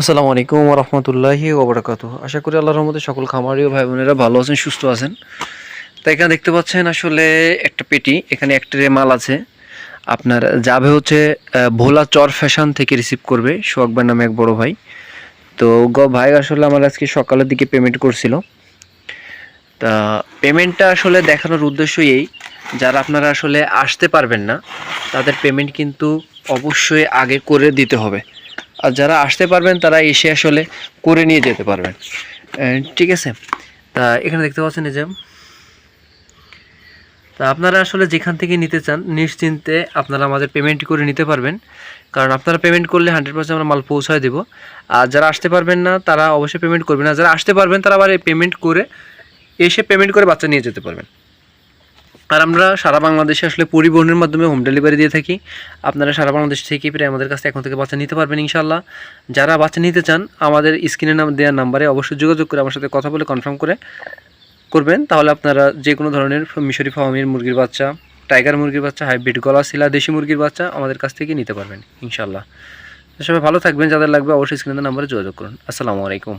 আসসালামু আলাইকুম রহমতুল্লাহি ওবরাকাত আশা করি আল্লাহর রহমতে সকল খামারি ও ভাই বোনেরা ভালো আছেন, সুস্থ আছেন। তাই এখানে দেখতে পাচ্ছেন আসলে একটা পেটি, এখানে একটা মাল আছে। আপনার যাবে হচ্ছে ভোলা চর ফ্যাশন থেকে রিসিভ করবে সোহাগবার নামে এক বড় ভাই। তো গ ভাই, আসলে আমার আজকে সকালের দিকে পেমেন্ট করছিল। তা পেমেন্টটা আসলে দেখানোর উদ্দেশ্য এই, যারা আপনারা আসলে আসতে পারবেন না, তাদের পেমেন্ট কিন্তু অবশ্যই আগে করে দিতে হবে। আর যারা আসতে পারবেন, তারা এসে আসলে করে নিয়ে যেতে পারবেন। ঠিক আছে? তা এখানে দেখতে পাচ্ছেন এই যে, তা আপনারা আসলে যেখান থেকে নিতে চান, নিশ্চিন্তে আপনারা আমাদের পেমেন্ট করে নিতে পারবেন। কারণ আপনারা পেমেন্ট করলে হান্ড্রেড পার্সেন্ট আমরা মাল পৌঁছায় দেবো। আর যারা আসতে পারবেন না, তারা অবশ্যই পেমেন্ট করবেন। আর যারা আসতে পারবেন, তারা আবার পেমেন্ট করে এসে পেমেন্ট করে বাচ্চা নিয়ে যেতে পারবেন। আর আমরা সারা বাংলাদেশে আসলে পরিবহনের মাধ্যমে হোম ডেলিভারি দিয়ে থাকি। আপনারা সারা বাংলাদেশ থেকে প্রায় আমাদের কাছ এখন থেকে বাচ্চা নিতে পারবেন ইনশাল্লাহ যারা বাচ্চা নিতে চান, আমাদের স্ক্রিনে নাম দেওয়ার নাম্বারে অবশ্যই যোগাযোগ করে আমার সাথে কথা বলে কনফার্ম করে করবেন। তাহলে আপনারা যে কোনো ধরনের মিশরি ফার্মের মুরগির বাচ্চা টাইগার মুরগির বাচ্চা হাইব্রিড গলা শিলা দেশি মুরগির বাচ্চা আমাদের কাছ থেকে নিতে পারবেন ইনশাল্লাহ সবাই ভালো থাকবেন, যাদের লাগবে অবশ্যই স্ক্রিনের নাম্বারে যোগাযোগ করুন। আসসালামু আলাইকুম।